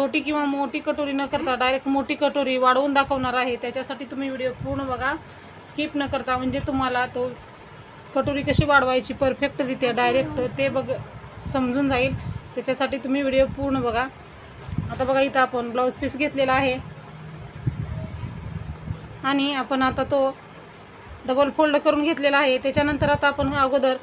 छोटी किंवा मोठी कटोरी न करता डायरेक्ट मोठी कटोरी वाढवून दाखवणार आहे. त्याच्यासाठी तुम्ही व्हिडिओ पूर्ण बघा. स्किप न करता म्हणजे तुम्हाला तो कटोरी कशी वाढवायची परफेक्टरित्या डायरेक्ट ते बघ समजून जाईल. त्याच्यासाठी तुम्ही व्हिडिओ पूर्ण बघा. आता बघा इथं आपण ब्लाऊज पीस घेतलेला आहे. आणि आपण आता तो डबल फोल्ड करून घेतलेला आहे. त्याच्यानंतर आता आपण अगोदर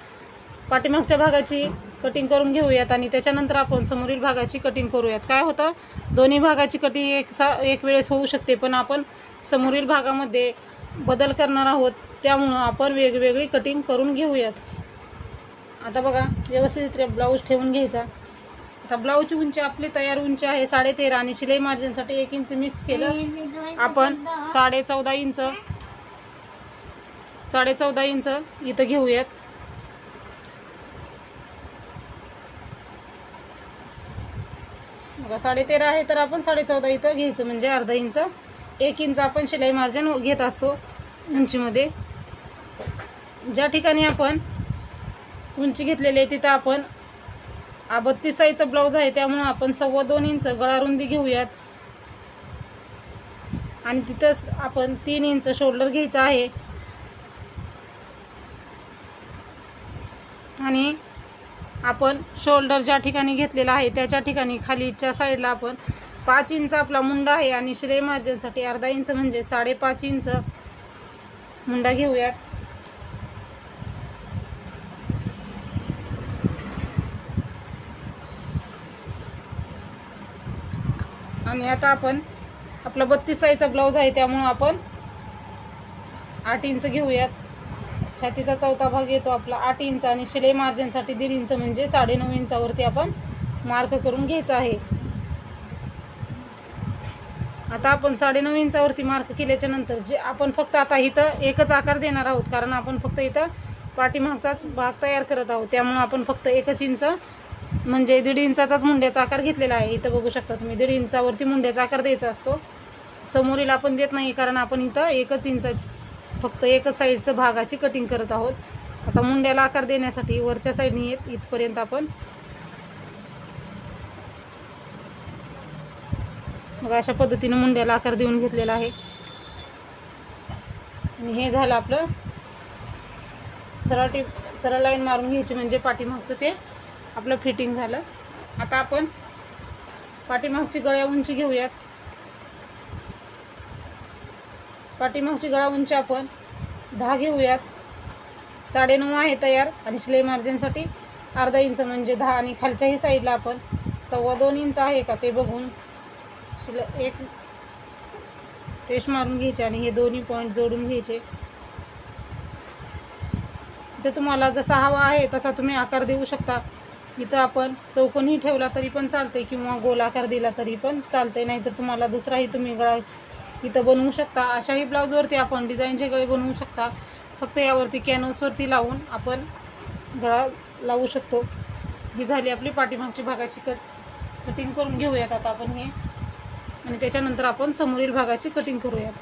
पाठीमागच्या भागाची कटिंग करून घेऊयात आणि त्याच्यानंतर आपण समोरील भागाची कटिंग करूयात. काय होतं? दोन्ही भागाची कटिंग एक सा एक वेळेस होऊ शकते पण आपण समोरील भागामध्ये बदल करणार आहोत त्यामुळं आपण वेगवेगळी कटिंग करून घेऊयात. आता बघा व्यवस्थितरित्या ब्लाऊज ठेवून घ्यायचा. आता ब्लाऊजची उंची आपली तयार उंची आहे साडे तेरा आणि शिलाई मार्जिनसाठी एक इंच मिक्स केलं. आपण साडे चौदा इंच साडे चौदा इंच इथं घेऊयात. बघा साडे तेरा आहे तर आपण साडेचौदा इथं घ्यायचं म्हणजे अर्धा इंच. एक इंच आपण शिलाई मार्जिन घेत असतो उंचीमध्ये. ज्या ठिकाणी आपण उंची घेतलेली आहे तिथं आपण हा बत्तीस साईजचा ब्लाऊज आहे त्यामुळं आपण सव्वा दोन इंच गळा रुंदी घेऊयात. आणि तिथंच आपण तीन इंच शोल्डर घ्यायचं आहे. आणि आपण शोल्डर ज्या ठिकाणी घेतलेला आहे त्याच्या ठिकाणी खालीच्या साईडला आपण पाच इंच आपला मुंडा आहे आणि शिलाई मार्जिनसाठी अर्धा इंच म्हणजे साडेपाच इंच मुंडा घेऊयात. आणि आता आपण आपला बत्तीस साईजचा ब्लाऊज आहे त्यामुळं आपण आठ इंच घेऊयात. छातीचा चौथा भाग येतो आपला आठ इंच आणि शिलाई मार्जिनसाठी दीड इंच म्हणजे साडेनऊ इंचावरती आपण मार्क करून घ्यायचा आहे. आता आपण साडेनऊ इंचावरती मार्क केल्याच्यानंतर जे आपण फक्त आता इथं एकच आकार देणार आहोत कारण आपण फक्त इथं पाठीमागचाच भाग तयार करत आहोत. त्यामुळं आपण फक्त एकच इंच म्हणजे दीड इंचाचाच मुंड्याचा आकार घेतलेला आहे. इथं बघू शकता तुम्ही दीड इंचावरती मुंड्याचा आकार द्यायचा असतो. समोरील आपण देत नाही कारण आपण इथं एकच इंच फक्त एकच साईडचं भागाची कटिंग करत आहोत. आता मुंड्याला आकार देण्यासाठी वरच्या साईडने येत इथपर्यंत आपण मग अशा पद्धतीनं मुंड्याला आकार देऊन घेतलेला आहे. आणि हे झालं आपलं सरळ टिप सरळ लाईन मारून घ्यायची म्हणजे पाठीमागचं ते आपलं फिटिंग झालं. आता आपण पाठीमागची गळ्या उंची घेऊयात. पाठीमागची गळा उंची आपण दहा घेऊयात. साडेनऊ आहे तयार आणि शिलाई मार्जिनसाठी अर्धा इंच म्हणजे दहा आणि खालच्याही साईडला आपण सव्वा दोन इंच आहे का ते बघून शिला एक रेश मारून घ्यायचे आणि हे दोन्ही पॉईंट जोडून घ्यायचे. इथे तुम्हाला जसा हवा आहे तसा तुम्ही आकार देऊ शकता. इथं आपण चौकोनही ठेवला तरी पण चालते किंवा गोल आकार दिला तरी पण चालते नाहीतर तुम्हाला दुसराही तुम्ही गळा इथं बनवू शकता. अशाही ब्लाऊजवरती आपण डिझाईनचे गळे बनवू शकता. फक्त यावरती कॅनव्हसवरती लावून आपण गळा लावू शकतो. ही झाली आपली पाठीमागची भागाची कट कटिंग करून घेऊयात आता आपण हे. आणि त्याच्यानंतर आपण समोरील भागाची कटिंग करूयात.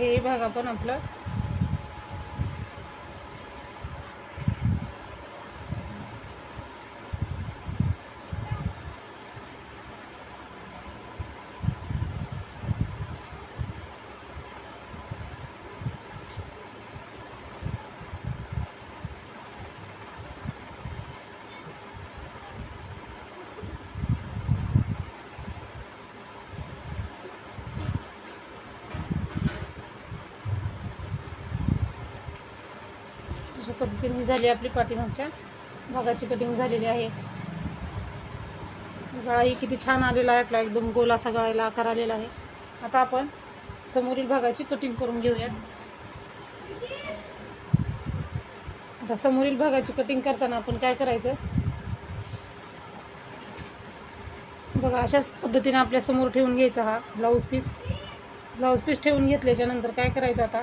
हे भाग आपण आपलं पद्धतीने ही झाली आपली पाठीमागच्या भागाची कटिंग झालेली आहे. गळाही किती छान आलेला आहे आपला एकदम गोल असा गळायला आकार आलेला आहे. आता आपण समोरील भागाची कटिंग करून घेऊयात. आता समोरील भागाची कटिंग करताना आपण काय करायचं? बघा अशाच पद्धतीने आपल्यासमोर ठेवून घ्यायचा हा ब्लाऊज पीस ब्लाऊज पीस ठेवून घेतल्याच्यानंतर काय करायचं आता?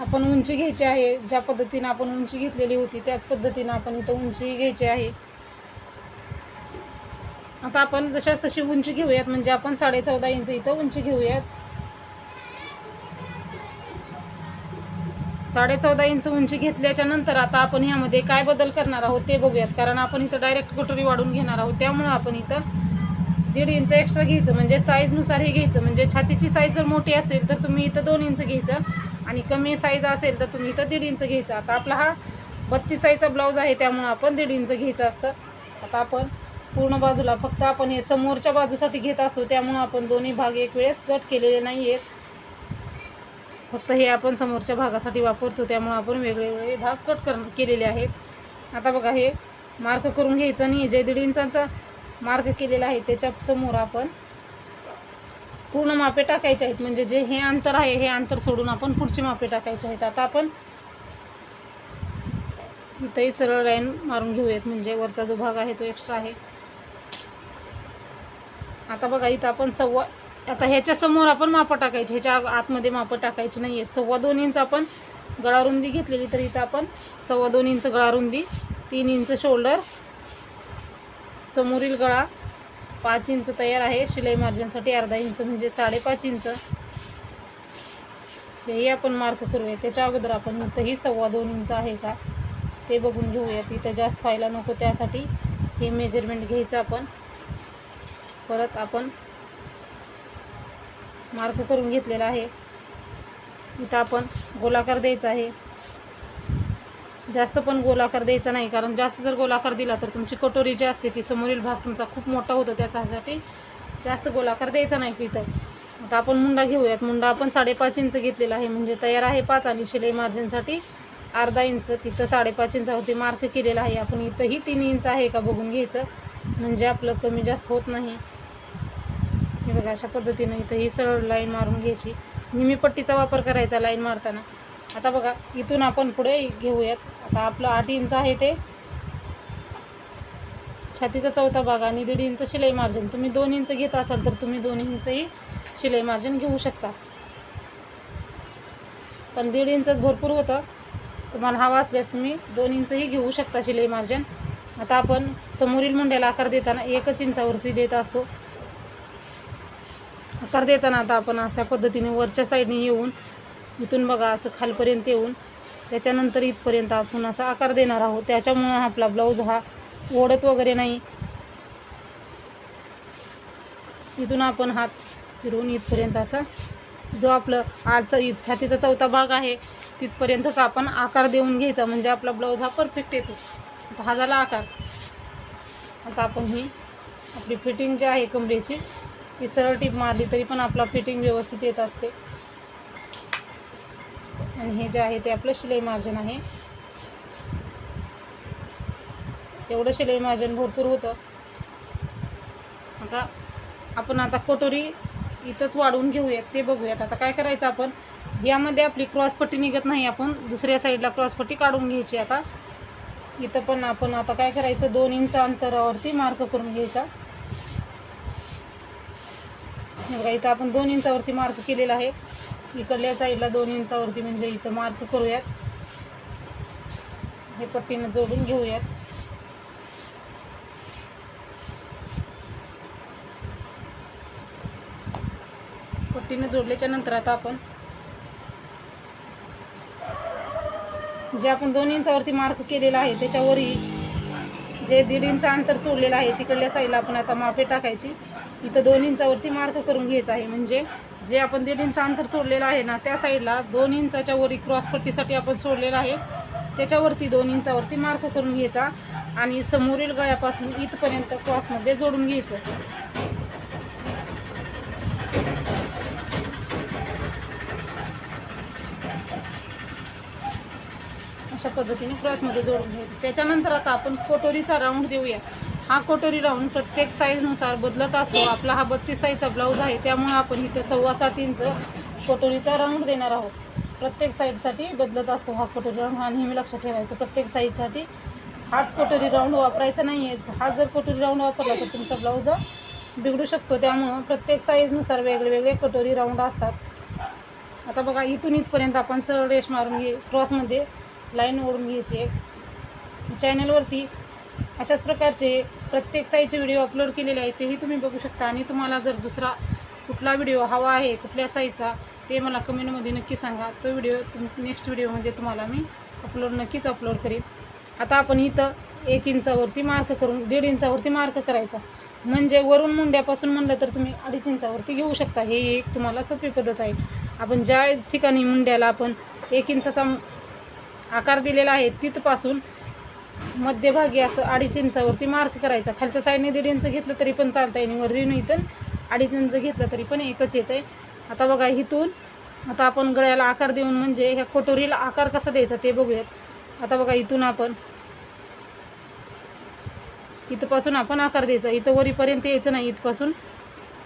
आपण उंची घ्यायची आहे ज्या पद्धतीनं आपण उंची घेतलेली होती त्याच पद्धतीनं आपण इथं उंची घ्यायची आहे. आता आपण जशाच तशी उंची घेऊयात म्हणजे आपण साडे चौदा इंच इथं उंची घेऊयात. साडे चौदा इंच उंची घेतल्याच्या नंतर आता आपण ह्यामध्ये काय बदल करणार आहोत ते बघूयात कारण आपण इथं डायरेक्ट कटोरी वाढून घेणार आहोत त्यामुळं आपण इथं दीड इंच एक्स्ट्रा घ्यायचं म्हणजे साईजनुसार हे घ्यायचं म्हणजे छातीची साईज जर मोठी असेल तर तुम्ही इथं दोन इंच घ्यायचं. आणि कमी साईज असेल तर तुम्ही इथं दीड इंच घ्यायचं. आता आपला हा बत्तीस साईजचा ब्लाऊज आहे त्यामुळं आपण दीड इंच घ्यायचं असतं. आता आपण पूर्ण बाजूला फक्त आपण हे समोरच्या बाजूसाठी घेत असतो त्यामुळं आपण दोन्ही भाग एक वेळेस कट केलेले नाही आहेत फक्त हे आपण समोरच्या भागासाठी वापरतो त्यामुळं आपण वेगवेगळे भाग कट कर केलेले आहेत. आता बघा हे मार्क करून घ्यायचं नाही जे दीड इंचांचा मार्क केलेला आहे त्याच्यासमोर आपण पूर्ण मापे टाकायचे आहेत. म्हणजे जे हे अंतर आहे हे अंतर सोडून आपण पुढची मापे टाकायचे आहेत. आता आपण इथंही सरळ लाईन मारून घेऊयात. म्हणजे वरचा जो भाग आहे तो एक्स्ट्रा आहे. आता बघा इथं आपण सव्वा आता ह्याच्या समोर आपण मापं टाकायची. ह्याच्या आतमध्ये मापं टाकायची नाही आहेत सव्वा दोन इंच आपण गळारुंदी घेतलेली. तर इथं आपण सव्वा दोन इंच गळारुंदी तीन इंच शोल्डर समोरील गळा पाच इंच तयार आहे. शिलाई मार्जिनसाठी अर्धा इंच म्हणजे साडेपाच इंच. तेही आपण मार्क करूया. त्याच्या अगोदर आपण इथंही सव्वा दोन इंच आहे का? ते बघून घेऊया. तिथं जास्त व्हायला नको त्यासाठी. हे मेजरमेंट घ्यायचं आपण. परत आपण मार्क करून घेतलेला आहे. इथं आपण गोलाकार द्यायचा आहे. जास्त पण गोलाकार द्यायचा नाही कारण जास्त जर गोलाकार दिला तर तुमची कटोरी जी असते ती समोरील भाग तुमचा खूप मोठा होतो त्याच्यासाठी जास्त गोलाकार द्यायचा नाही इथं आता आपण मुंडा घेऊयात. मुंडा आपण साडेपाच इंच घेतलेला आहे म्हणजे तयार आहे पाच आणि शिलाई मार्जिनसाठी अर्धा इंच. तिथं साडेपाच इंचावरती मार्क केलेला आहे. आपण इथंही तीन इंच आहे का बघून घ्यायचं. म्हणजे आपलं कमी जास्त होत नाही. हे बघा अशा पद्धतीनं इथं ही सरळ लाईन मारून घ्यायची. नेहमी पट्टीचा वापर करायचा लाईन मारताना. आता बघा इथून आपण पुढे घेऊयात. आता आपलं आठ इंच आहे ते. छातीचा चौथा भाग आणि दीड इंच शिलाई मार्जिन तुम्ही दोन इंच घेत असाल तर तुम्ही दोन इंचही शिलाई मार्जिन घेऊ शकता. पण दीड इंचच भरपूर होतं. तुम्हाला हवा असल्यास तुम्ही दोन इंचही घेऊ शकता शिलाई मार्जिन आता आपण समोरील मुंड्याला आकार देताना एकच इंचावरती देत असतो. आकार देताना आता आपण अशा पद्धतीने वरच्या साईडने येऊन इथून बघा असं खालपर्यंत येऊन त्याच्यानंतर इथपर्यंत आपण असा आकार देणार आहोत. त्याच्यामुळं आपला ब्लाऊज हा ओढत वगैरे नाही. इथून आपण हात फिरवून इथपर्यंत असा जो आपलं आडचा इथ छातीचा चौथा भाग आहे तिथपर्यंतच आपण आकार देऊन घ्यायचा. म्हणजे आपला ब्लाऊज हा परफेक्ट येतो. आता हा झाला आकार. आता आपण ही आपली फिटिंग जी आहे कमरेची ती सरळ टीप मारली तरी पण आपला फिटिंग व्यवस्थित येत असते. आणि हे जे आहे ते आपलं शिलाई मार्जन आहे. एवढं शिलाई मार्जन भरपूर होतं. आता आपण आता कटोरी इथंच वाढवून घेऊयात ते बघूयात. आता काय करायचं आपण? यामध्ये आपली क्रॉसपट्टी निघत नाही आपण. दुसऱ्या साईडला क्रॉसपट्टी काढून घ्यायची आता. इथं पण आपण आता काय करायचं? दोन इंच अंतरावरती मार्क करून घ्यायचा. बघा इथं आपण दोन इंचावरती मार्क केलेला आहे. इकडल्या साईडला दोन इंचावरती म्हणजे इथं मार्क करूयात. हे पट्टीनं जोडून घेऊयात. पट्टीनं जोडल्याच्या नंतर आता आपण जे आपण दोन इंचावरती मार्क केलेला आहे त्याच्यावरही जे दीड इंच अंतर सोडलेलं आहे तिकडल्या साईडला आपण आता मापे टाकायची. इथं दोन इंचावरती मार्क करून घ्यायचं आहे म्हणजे जे आपण दीड इंच अंतर सोडलेलं आहे ना त्या साईडला दोन इंचाच्या वरी क्रॉसपट्टीसाठी आपण सोडलेलं आहे. त्याच्यावरती दोन इंचावरती मार्क करून घ्यायचा आणि समोरील गळ्यापासून इथपर्यंत क्रॉसमध्ये जोडून घ्यायचं. अशा पद्धतीने क्रॉसमध्ये जोडून घ्यायचं. त्याच्यानंतर आता आपण कोटोरीचा राऊंड देऊया. हा कोटोरी राऊंड प्रत्येक साईजनुसार बदलत असतो. आपला हा बत्तीस साईजचा ब्लाऊज आहे त्यामुळे आपण इथे सव्वा सात इंच कोटोरीचा राऊंड देणार आहोत. प्रत्येक साईडसाठी बदलत असतो हा कटोरी राऊंड हा नेहमी लक्षात ठेवायचा प्रत्येक साईजसाठी हाच कटोरी राऊंड वापरायचा नाही आहे हा जर कोटोरी राऊंड वापरला तर तुमचा ब्लाऊज बिघडू शकतो. त्यामुळं प्रत्येक साईजनुसार वेगळे वेगळे कटोरी राऊंड असतात. आता बघा इथून इथपर्यंत आपण सरळ रेश मारून घे क्रॉसमध्ये लाईन ओढून घ्यायची आहे चॅनलवरती अशाच प्रकारचे प्रत्येक साईजचे व्हिडिओ अपलोड केलेले आहेत तेही तुम्ही बघू शकता. आणि तुम्हाला जर दुसरा कुठला व्हिडिओ हवा आहे कुठल्या साईजचा ते मला कमेंटमध्ये नक्की सांगा. तो व्हिडिओ तुम नेक्स्ट व्हिडिओमध्ये म्हणजे तुम्हाला मी अपलोड नक्कीच अपलोड करेन. आता आपण इथं एक इंचावरती मार्क करून दीड इंचावरती मार्क करायचा. म्हणजे वरून मुंड्यापासून म्हणलं तर तुम्ही अडीच इंचावरती घेऊ शकता. हे एक तुम्हाला सोपी पद्धत आहे. आपण ज्या ठिकाणी मुंड्याला आपण एक इंचाचा आकार दिलेला आहे तिथपासून मध्यभागी असं अडीच इंचावरती मार्क करायचा. खालच्या साईडने दीड इंच घेतलं तरी पण चालतं आहे आणि वरून इथं अडीच इंच घेतलं तरी पण एकच येतं आहे आता बघा इथून आता आपण गळ्याला आकार देऊन म्हणजे ह्या कटोरीला आकार कसा द्यायचा ते बघूयात. आता बघा इथून आपण इथपासून आपण आकार द्यायचा. इथं वरीपर्यंत यायचं नाही इथपासून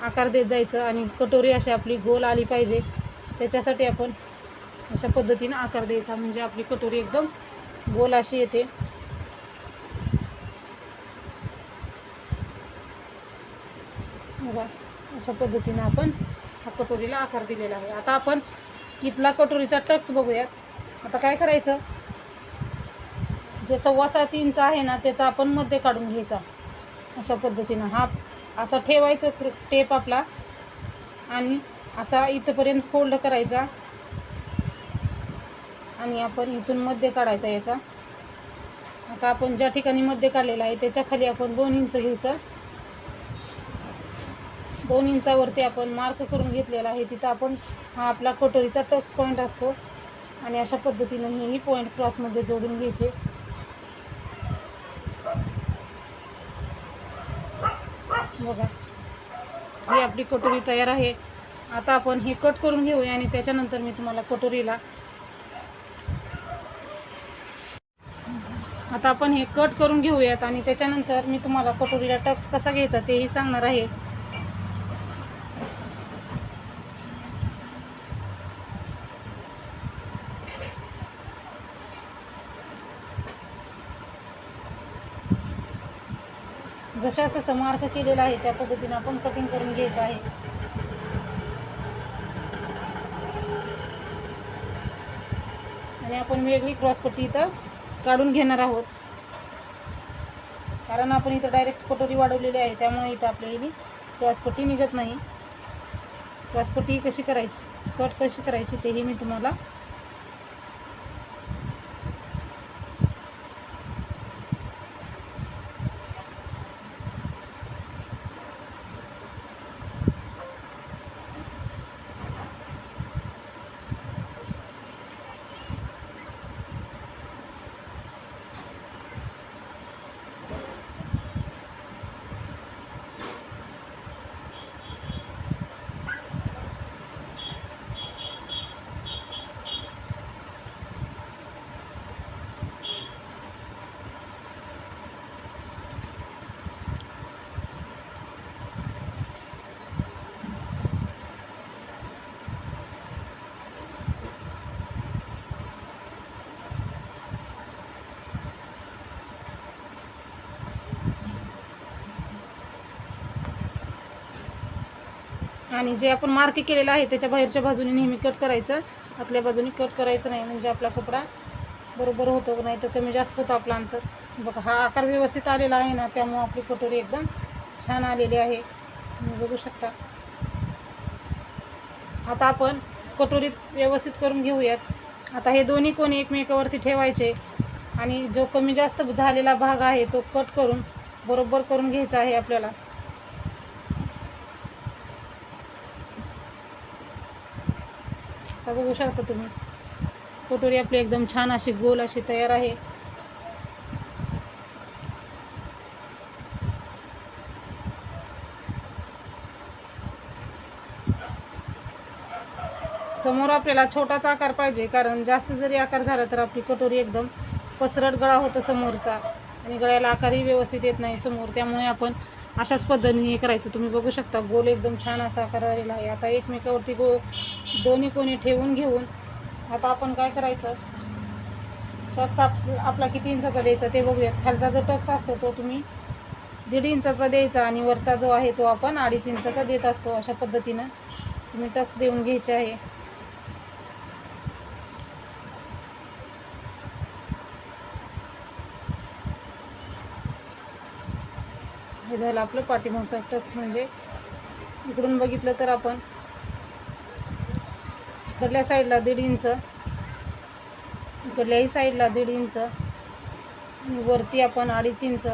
आकार देत जायचं आणि कटोरी अशी आपली गोल आली पाहिजे. त्याच्यासाठी आपण अशा पद्धतीनं आकार द्यायचा. म्हणजे आपली कटोरी एकदम गोल अशी येते. बघा. अशा पद्धतीनं आपण हा कटोरीला आकार दिलेला आहे. आता आपण इथला कटोरीचा टक्स बघूयात. आता काय करायचं? जे सव्वा सात इंच आहे ना त्याचा आपण मध्ये काढून घ्यायचा. अशा पद्धतीनं. हा असा ठेवायचं टेप आपला. आणि असा इथंपर्यंत फोल्ड करायचा. आणि आपण इथून मध्य काढायचा याचा. आता आपण ज्या ठिकाणी मध्य काढलेला आहे त्याच्याखाली आपण दोन इंच घ्यायचं. दोन इंचावरती आपण मार्क करून घेतलेला आहे. तिथं आपण हा आपला कटोरीचा टच पॉईंट असतो. आणि अशा पद्धतीनं हेही पॉईंट क्रॉसमध्ये जोडून घ्यायचे. बघा. ही आपली कटोरी तयार आहे. आता आपण हे कट करून घेऊया आणि त्याच्यानंतर मी तुम्हाला कटोरीला आता आपण हे कट करून घेऊयात आणि त्याच्यानंतर मी तुम्हाला कटोरीला टक्स कसा घ्यायचा तेही सांगणार आहे. जशा तसं मार्क केलेला आहे त्या पद्धतीने आपण कटिंग करून घ्यायचं आहे. आणि आपण वेगळी क्रॉसपट्टी इथं काढून घेणार आहोत. कारण आपण इथं डायरेक्ट कटोरी वाढवलेली आहे त्यामुळे इथं आपल्याला क्रॉसपट्टी निघत नाही. क्रॉसपट्टी कशी करायची कट कशी करायची तेही मी तुम्हाला आणि जे आपण मार्क केलेलं आहे त्याच्या बाहेरच्या बाजूने नेहमी कट करायचं. आतल्या बाजूने कट करायचं नाही म्हणजे आपला कपडा बरोबर होतो नाही तर कमी जास्त होतं आपला अंतर. बघा हा आकार व्यवस्थित आलेला आहे ना त्यामुळं आपली कटोरी एकदम छान आलेली आहे. तुम्ही बघू शकता. आता आपण कटोरीत व्यवस्थित करून घेऊयात. आता हे दोन्ही कोणी एकमेकावरती ठेवायचे आणि जो कमी जास्त झालेला भाग आहे तो कट करून बरोबर करून घ्यायचा आहे आपल्याला. आता बघू शकता तुम्ही. कटोरी आपली एकदम छान अशी गोल अशी तयार आहे. समोर आपल्याला छोटाच आकार पाहिजे कारण जास्त जरी आकार झाला तर आपली कटोरी एकदम पसरट गळा होतो समोरचा. आणि गळ्याला आकारही व्यवस्थित येत नाही समोर त्यामुळे आपण अशाच पद्धतीने हे करायचं. तुम्ही बघू शकता गोल एकदम छान असा करायला आहे. आता एकमेकावरती गो दोन्ही कोणी ठेवून घेऊन आता आपण काय करायचं? टक्स आप आपला किती इंचाचा द्यायचा ते बघूयात. खालचा जो टक्स असतो तो तुम्ही दीड इंचाचा द्यायचा आणि वरचा जो आहे तो आपण अडीच इंचाचा देत असतो अशा पद्धतीनं. तुम्ही टक्स देऊन घ्यायचे आहे. झालं आपलं पाठीमागचा टक्स म्हणजे. इकडून बघितलं तर आपण. इकडल्या साईडला दीड इंच इकडल्याही साईडला दीड इंच आणि वरती आपण अडीच इंच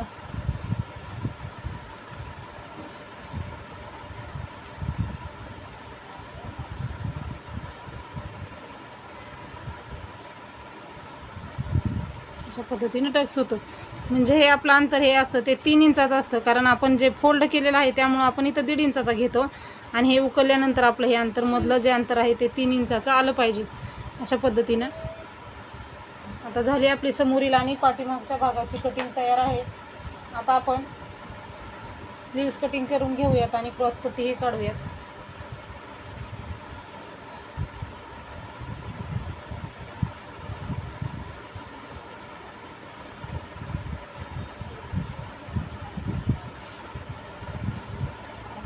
अशा पद्धतीनं टॅक्स होतो. म्हणजे हे आपलं अंतर हे असतं ते तीन इंचाचं असतं. कारण आपण जे फोल्ड केलेलं आहे त्यामुळं आपण इथं दीड इंचाचा घेतो. आणि हे उकलल्यानंतर आपलं हे अंतर मधलं जे अंतर आहे ते तीन इंचाचं आलं पाहिजे. अशा पद्धतीनं. आता झाली आपली समोरील आणि पाठीमागच्या भागाची कटिंग तयार आहे. आता आपण स्लीव्स कटिंग करून घेऊयात आणि क्रॉस पट्टी हे काढूयात.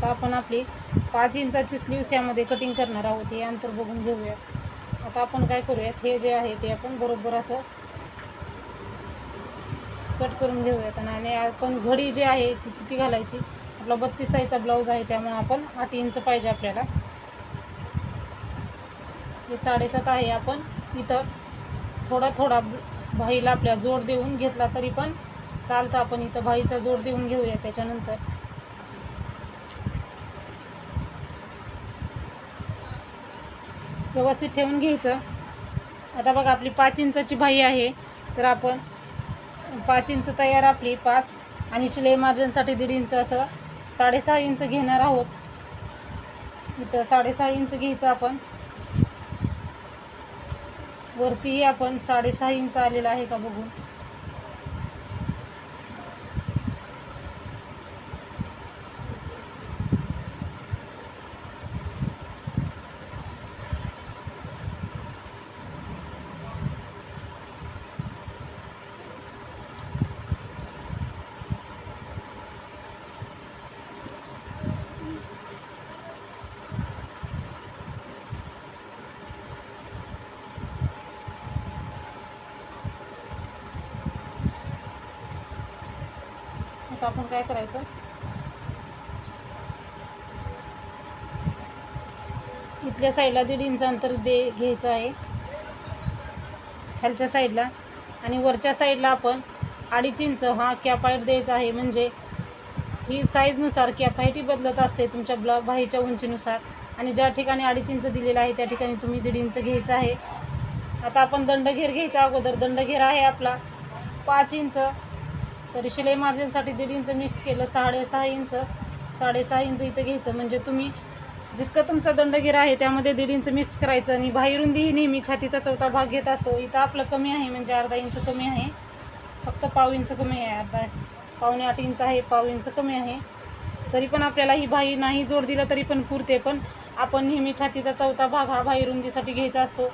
आता आपण आपली पाच इंचाची स्लीव्स यामध्ये कटिंग करणार आहोत हे अंतर बघून घेऊयात आता आपण काय करूयात हे जे आहे ते आपण बरोबर असं कट करून घेऊयात. आणि आपण घडी जी आहे ती किती घालायची? आपला बत्तीस साईजचा ब्लाऊज आहे त्यामुळे आपण आठ इंच पाहिजे आपल्याला. हे साडेसात आहे आपण इथं थोडा थोडा भाईला आपल्या जोड देऊन घेतला तरी पण चालतं. आपण इथं भाईचा जोड देऊन घेऊया त्याच्यानंतर. व्यवस्थित ठेवून घ्यायचं. आता बघा आपली पाच इंचाची बाई आहे. तर आपण पाच इंच तयार आपली पाच. आणि शिलाई मार्जिनसाठी दीड इंच असं साडेसहा इंच घेणार आहोत. इथं साडेसहा इंच घ्यायचं आपण. वरतीही आपण साडेसहा इंच आलेला आहे का बघून आपण काय करायचं? इथल्या साईडला दीड इंच अंतर दे घ्यायचं आहे. खालच्या साईडला. आणि वरच्या साईडला आपण अडीच इंच हा कॅपाईट द्यायचा आहे. म्हणजे ही साईजनुसार कॅपायटी बदलत असते तुमच्या ब्ला बाहीच्या उंचीनुसार. आणि ज्या ठिकाणी अडीच इंच दिलेलं आहे त्या ठिकाणी तुम्ही दीड इंच घ्यायचं आहे. आता आपण दंडघेर घ्यायचा अगोदर. दंडघेर आहे आपला पाच इंच. तरी शिलाई मार्जिनसाठी दीड इंच मिक्स केलं साडेसहा इंच साडेसहा इंच इथं घ्यायचं. म्हणजे तुम्ही जितकं तुमचा दंडगीर आहे त्यामध्ये दीड इंच मिक्स करायचं आणि बाहेरूनही नेहमी छातीचा चौथा भाग घेत असतो. इथं आपलं कमी आहे म्हणजे अर्धा इंच कमी आहे. फक्त पाव इंच कमी आहे अर्धा पावणे आठ इंच आहे पाव इंच कमी आहे. तरी पण आपल्याला ही बाही नाही जोड दिला तरी पण पुरते पण आपण नेहमी छातीचा चौथा भाग हा बाहेरुंदीसाठी घ्यायचा असतो.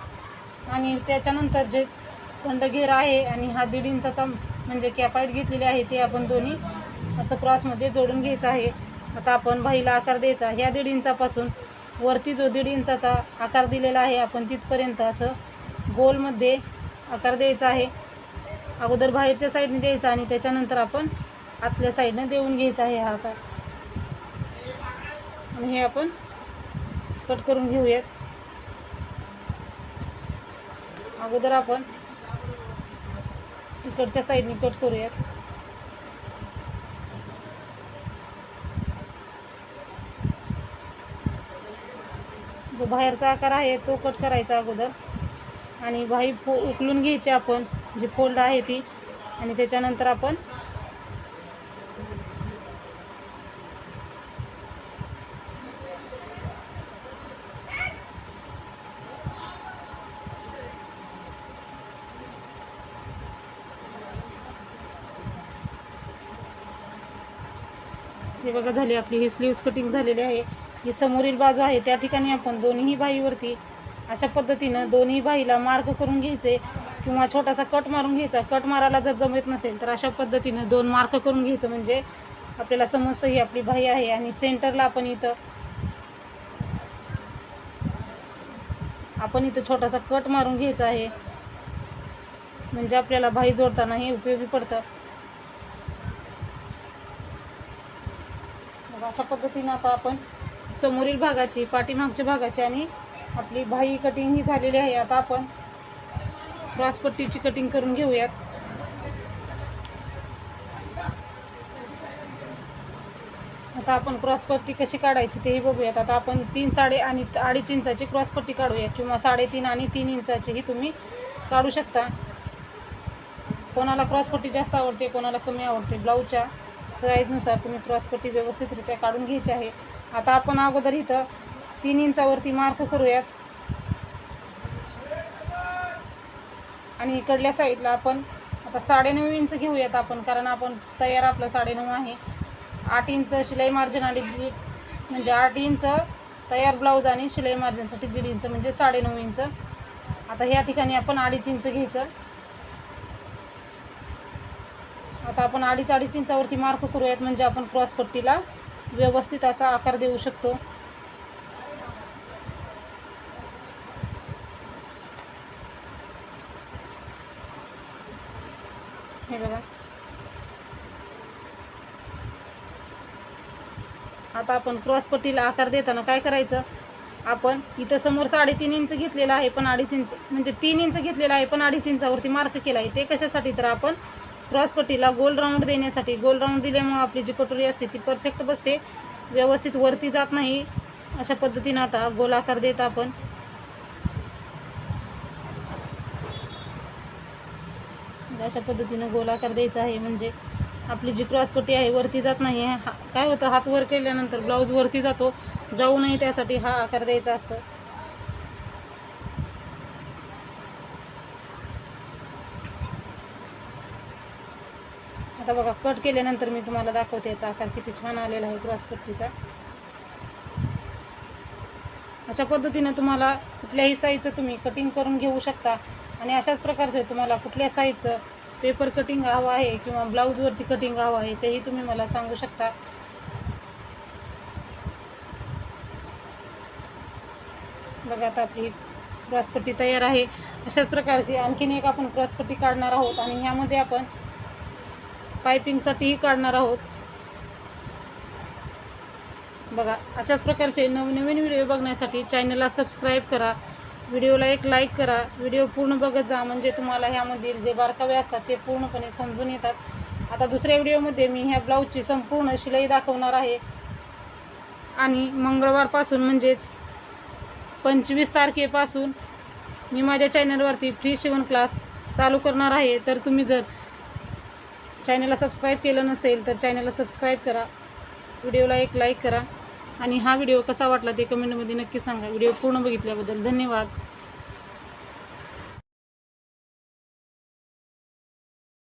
आणि त्याच्यानंतर जे दंडघेर आहे आणि हा दीड इंचाचा म्हणजे कॅपाईट घेतलेली आहे ते आपण दोन्ही असं क्रॉसमध्ये जोडून घ्यायचं आहे. आता आपण बाईला आकार द्यायचा ह्या दीड इंचापासून वरती जो दीड इंचाचा आकार दिलेला आहे आपण तिथपर्यंत असं गोलमध्ये आकार द्यायचा आहे. अगोदर बाहेरच्या साईडने द्यायचा आणि त्याच्यानंतर आपण आतल्या साईडनं देऊन घ्यायचा आहे हा आकार. आणि हे आपण कट करून घेऊयात. अगोदर आपण इकडच्या साईडने कट करूयात. जो बाहेरचा आकार आहे तो कट करायचा अगोदर. आणि बाही फो उकलून घ्यायची आपण जी फोल्ड आहे ती. आणि त्याच्यानंतर आपण हे बघा झाली आपली ही स्लीव्स कटिंग झालेली आहे. ही समोरील बाजू आहे. त्या ठिकाणी आपण दोन्ही बाईवरती अशा पद्धतीनं दोन्ही बाईला मार्क करून घ्यायचे किंवा छोटासा कट मारून घ्यायचा. कट मारायला जर जमत नसेल तर अशा पद्धतीनं दोन मार्क करून घ्यायचं. म्हणजे आपल्याला समजतं ही आपली बाई आहे आणि सेंटरला आपण इथं आपण इथं छोटासा कट मारून घ्यायचा आहे. म्हणजे आपल्याला भाई जोडताना हे उपयोगी पडतं. अशा पद्धतीनं आता आपण समोरील भागाची पाठीमागच्या भागाची आणि आपली भाई कटिंग ही झालेली आहे. आता आपण क्रॉसपट्टीची कटिंग करून घेऊयात. आता आपण क्रॉसपट्टी कशी काढायची तेही बघूयात. आता आपण तीन साडे आणि अडीच इंचाची क्रॉसपट्टी काढूया किंवा साडेतीन आणि तीन इंचाचीही तुम्ही काढू शकता. कोणाला क्रॉसपट्टी जास्त आवडते कोणाला कमी आवडते. ब्लाऊजच्या साईजनुसार तुम्ही क्रॉसपट्टी व्यवस्थितरित्या काढून घ्यायची आहे. आता आपण अगोदर इथं तीन इंचावरती मार्क करूयात. आणि इकडल्या साईडला आपण आता साडेनऊ इंच घेऊयात आपण कारण आपण तयार आपलं साडेनऊ आहे. आठ इंच शिलाई मार्जिन आणि दीड म्हणजे आठ इंच तयार ब्लाऊज आणि शिलाई मार्जिनसाठी दीड इंच म्हणजे साडेनऊ इंच. आता ह्या ठिकाणी आपण अडीच इंच घ्यायचं. आता आपण अडीच अडीच इंचावरती मार्क करूयात म्हणजे आपण क्रॉसपट्टीला व्यवस्थित असा आकार देऊ शकतो. हे बघा. आता आपण क्रॉसपट्टीला आकार देताना काय करायचं? आपण इथं समोर साडेतीन इंच घेतलेलं आहे पण अडीच इंच म्हणजे तीन इंच घेतलेलं आहे पण अडीच इंचावरती मार्क केला आहे ते कशासाठी तर आपण क्रॉसपट्टीला गोल राऊंड देण्यासाठी गोल राऊंड दिल्यामुळं आपली जी कटोरी असते ती परफेक्ट बसते. व्यवस्थित वरती जात नाही. अशा पद्धतीनं आता गोल आकार देत आपण. अशा पद्धतीनं गोल आकार द्यायचा आहे म्हणजे आपली जी क्रॉसपट्टी आहे वरती जात नाही. आहे हा काय होतं? हात वर केल्यानंतर ब्लाऊज वरती जातो. जाऊ नये त्यासाठी हा आकार द्यायचा असतो. आता बघा कट केल्यानंतर मी तुम्हाला दाखवते याचा आकार किती छान आलेला आहे क्रॉसपट्टीचा अशा पद्धतीनं तुम्हाला कुठल्याही साईजचं तुम्ही कटिंग करून घेऊ शकता. आणि अशाच प्रकारचं तुम्हाला कुठल्या साईजचं पेपर कटिंग हवं आहे किंवा ब्लाऊजवरती कटिंग हवं आहे तेही तुम्ही मला सांगू शकता. बघा आता आपली क्रॉसपट्टी तयार आहे. अशाच प्रकारची आणखीन एक आपण क्रॉसपट्टी काढणार आहोत आणि ह्यामध्ये आपण पायपिंगसाठीही काढणार आहोत. बघा अशाच प्रकारचे नवनवीन व्हिडिओ बघण्यासाठी चॅनलला सबस्क्राईब करा. व्हिडिओला एक लाईक करा. व्हिडिओ पूर्ण बघत जा म्हणजे तुम्हाला ह्यामधील जे बारकावे असतात ते पूर्णपणे समजून येतात. आता दुसऱ्या व्हिडिओमध्ये मी ह्या ब्लाऊजची संपूर्ण शिलाई दाखवणार आहे. आणि मंगळवारपासून म्हणजेच पंचवीस तारखेपासून मी माझ्या चॅनलवरती फ्री शिवण क्लास चालू करणार आहे. तर तुम्ही जर चॅनलला सबस्क्राईब केलं नसेल तर चॅनलला सबस्क्राईब करा. व्हिडिओला एक लाईक करा. आणि हा व्हिडिओ कसा वाटला ते कमेंटमध्ये नक्की सांगा. व्हिडिओ पूर्ण बघितल्याबद्दल धन्यवाद.